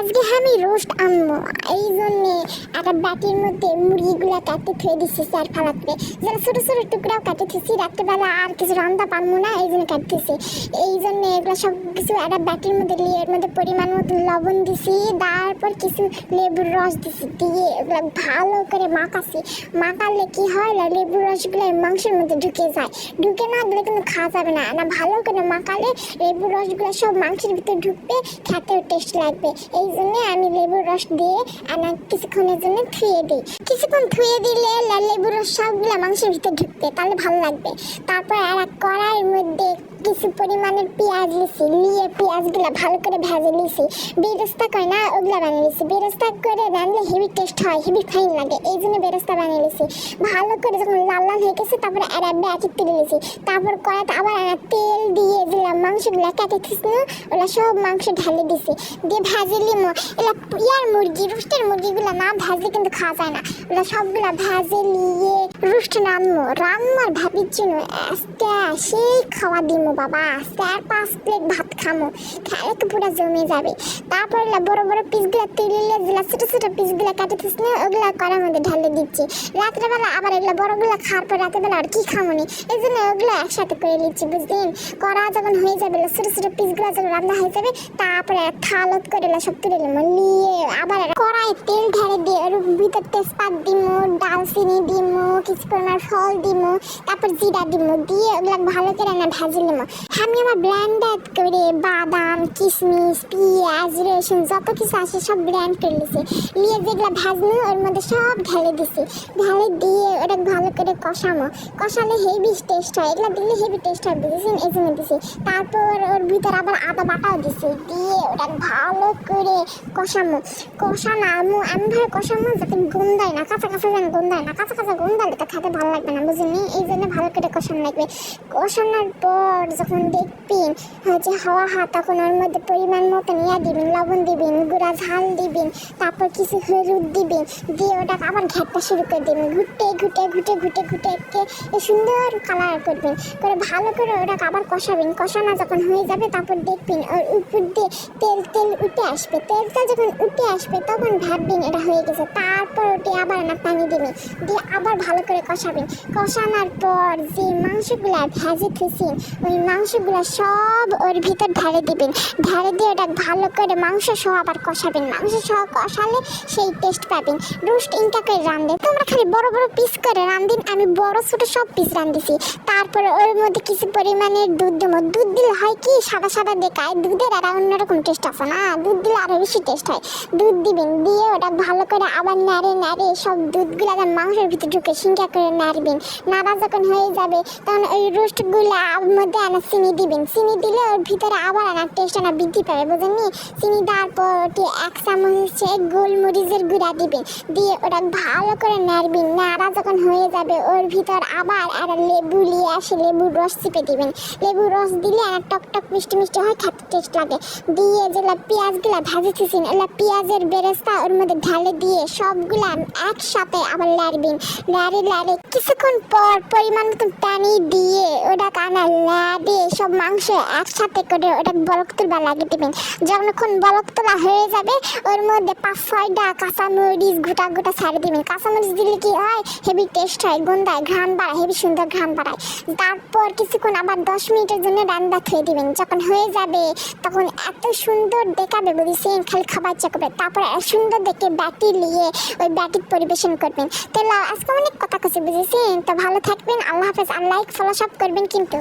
আজকে আমি রোস্ট আনব। এই জন্যে একটা ব্যাটির মধ্যে মুরগিগুলো কাটতে থুয়ে দিচ্ছি স্যার ফালাতে যারা ছোটো ছোটো টুকরাও কাটে থুছি রাত্রেবেলা আর কিছু রান্না পারব না এই জন্য কাটতেছি। এই জন্য এগুলো সব কিছু একটা ব্যাটির মধ্যে নিয়ে মধ্যে পরিমাণ মতো লবণ দিছি, তারপর কিছু লেবুর রস দিছি, দিয়ে এগুলো ভালো করে মাখাছি। মাখালে কি হয় না, লেবুর রসগুলো মাংসের মধ্যে ঢুকে যায়। ঢুকে না দিলে কিন্তু খাওয়া যাবে না। না ভালো করে মাখালে লেবুর রসগুলো সব মাংসের ভিতরে ঢুকবে, খেতেও টেস্ট লাগবে। এই জন্য আমি লেবুর রস দিয়ে আনা কিছুক্ষণের জন্য ধুয়ে দিই। কিছুক্ষণ ধুয়ে দিলে লেবুর রস সবগুলো মাংসের ভিতরে ঢুকবে, তাহলে ভালো লাগবে। তারপর আর এক কড়াইয়ের মধ্যে কিছু পরিমাণের পেঁয়াজ লিছি নিয়ে পেঁয়াজগুলো ভালো করে ভেজে লিছি বেরস্তা কয় না, ওগুলো বানিয়ে লিছি বেরস্তা করে রানলে হেভি টেস্ট হয়, হেভি ফাইন লাগে, এই জন্য বেরস্তা বানিয়ে লিছি ভালো করে যখন লাল লাল হয়ে গেছে, তারপরে আর এক ব্যাটি তুলে লিছি তারপর কড়াইতে আবার তেল দিয়ে দিলাম, মাংসগুলো কেটে থিস না, ওগুলো সব মাংস ঢালে দিছি। দিয়ে ভেজে লিমো এগুলো ইয়ার মুরগি, রুস্টের মুরগিগুলো না ভাজলে কিন্তু খাওয়া যায় না। ওগুলো সবগুলো ভেজে নিয়ে রুস্ট রান্নো রান্নার ভাবির জন্য আস্তে সেই খাওয়া দিমো। বাবা চার পাঁচ প্লেট ভাত খামো। খেলে পুরো জমে যাবে। তারপর বড় বড় পিসগুলো তুলে যেগুলো ছোট ছোট পিসগুলো কাটে থিস না, ওগুলো করার মধ্যে ঢালে দিচ্ছি। রাত্রেবেলা আবার এগুলো বড়গুলো খাওয়ার পর রাত্রেবেলা আর কি খামো নি এই জন্য ওগুলো একসাথে করে নিচ্ছি বুঝলেন করা যখন হয়ে যাবে ছোট ছোট পিসগুলো যখন রান্না হয়ে যাবে, তারপরে থালত করে সব তুলে নেব। নিয়ে আবার কড়াই তেল ঢেলে দিয়ে ওর ভিতর তেজপাত দিমো, ডালচিনি দিমো কিছু পরিমাণ ফল দিমো, তারপর জিরা দিমো, দিয়ে ওগুলো ভালো করে না ভেজে নেব। আমি আমার ব্ল্যান্ডেড করে বাদাম কিশমিশ পেঁয়াজ, রসুন, যত কিছু আছে সব ব্ল্যান্ড করে নিছি। নিয়ে যেগুলো ভাজনো ওর মধ্যে সব ঢেলে দিছি। ঢেলে দিয়ে ওটা ভালো করে কষামো কষালে হেভি টেস্ট হয়। এগুলো দিলে হেভি টেস্ট হয়, বুঝেছেন? এই জন্য দিছি। তারপর ওর ভিতরে আবার আদা বাটাও দিছি। দিয়ে ওটা ভালো করে কষামো কষানো, আমি এমনভাবে কষামো যাতে গন্ধায় না, কাঁচা কাঁচা যেন গন্ধায় না, কাঁচা কাঁচা গন্ধালে তো খেতে ভালো লাগবে না বুঝলি এই জন্য ভালো করে কষানো লাগবে। কষানোর পর যখন দেখবেন, হচ্ছে হাওয়া হা, তখন ওর মধ্যে পরিমাণ মতন ইয়া দিবেন, লবণ দিবেন, গুঁড়া ঝাল দিবেন, তারপর কিছু হলুদ দিবেন, দিয়ে ওটা আবার ঘেরটা শুরু করে দিবেন। ঘুটে ঘুটে ঘুটে ঘুটে ঘুটে একে সুন্দর কালার করবেন। করে ভালো করে ওটাকে আবার কষাবেন। কষানো যখন হয়ে যাবে, তারপর দেখবেন ওর উপর দিয়ে তেল তেল উঠে আসবে। তেলটা যখন উঠে আসবে, তখন ভাববেন এটা হয়ে গেছে। তারপর ওটি আবার না পানি দিবেন। দিয়ে আবার ভালো করে কষাবেন। কষানোর পর যে মাংসগুলা ভেজে থেছেন ওই মাংসগুলা সব ওর ভিতর ঢালে দিবেন। ঢালে দিয়ে ওটা ভালো করে মাংস সহ আবার কষাবেন। মাংস সহ কষালে সেই টেস্ট পাবেন। রোস্ট ইনকা করে রান্ধে তোমরা খালি বড় বড় পিস করে রান্ধিন আমি বড় ছোট সব পিস রান্ধিছি তারপরে ওর মধ্যে কিছু পরিমাণের দুধ দেবো। দুধ দিলে হয় কি? সাদা সাদা দেখায়। দুধের আর অন্যরকম টেস্ট আছে না? দুধ দিলে আরও বেশি টেস্ট হয়। দুধ দিবেন, দিয়ে ওটা ভালো করে আবার নাড়ে নাড়ে সব দুধগুলো যেন মাংসের ভিতরে ঢুকে সিঙ্কা করে নাড়বেন। নাড়া যখন হয়ে যাবে, তখন ওই রোস্টগুলো মধ্যে আনা চিনি দিবেন। চিনি দিলে ওর ভিতরে আবার আনার টেস্ট আনা বৃদ্ধি পাবে, বুঝেননি? চিনি দেওয়ার পর ওটি এক চামচ গোলমরিচের গুঁড়া দিবেন দিয়ে ওটা ভালো করে নাড়বেন নাড়া যখন হয়ে যাবে, ওর ভিতর আবার একটা লেবু নিয়ে আসে লেবুর রস চিপে দিবেন। লেবুর রস দিলে আর টক টক মিষ্টি মিষ্টি হয়, খেতে টেস্ট লাগে। দিয়ে যেগুলো পেঁয়াজগুলো ভাজেছেন এগুলো পেঁয়াজের বেরেস্তা ওর মধ্যে ঢালে দিয়ে সবগুলা একসাথে আবার লাড়বেন লাড়ে লাড়ে কিছুক্ষণ পর পরিমাণ মতন পানি দিয়ে ওটা কানা লাড়ে সব মাংস একসাথে করে ওটা বলক তুলবা লাগিয়ে দেবেন যখন বলক তোলা হয়ে যাবে ওর মধ্যে পাঁচ ছয়টা কাঁচামরিচ গোটা গোটা ছাড়ে দিবেন কাঁচামরিচ দিলে কি হয়? হেভি টেস্ট হয় গন্ধায় ঘ্রাণ বাড়ায় হেভি সুন্দর ঘ্রাণ বাড়ায়। তারপর কিছুক্ষণ আবার দশ মিনিটের জন্য রান্না থয়ে দিবেন। যখন হয়ে যাবে তখন এত সুন্দর দেখাবে বুঝেছেন খালি খাবার ইচ্ছা করবে। তারপর সুন্দর দেখে ব্যাটি নিয়ে ওই ব্যাটি পরিবেশন করবেন। তো লাও, আজকে অনেক কথা কথা বুঝেছেন? তো ভালো থাকবেন আল্লাহ হাফেজ লাইক ফলো সব করবেন কিন্তু।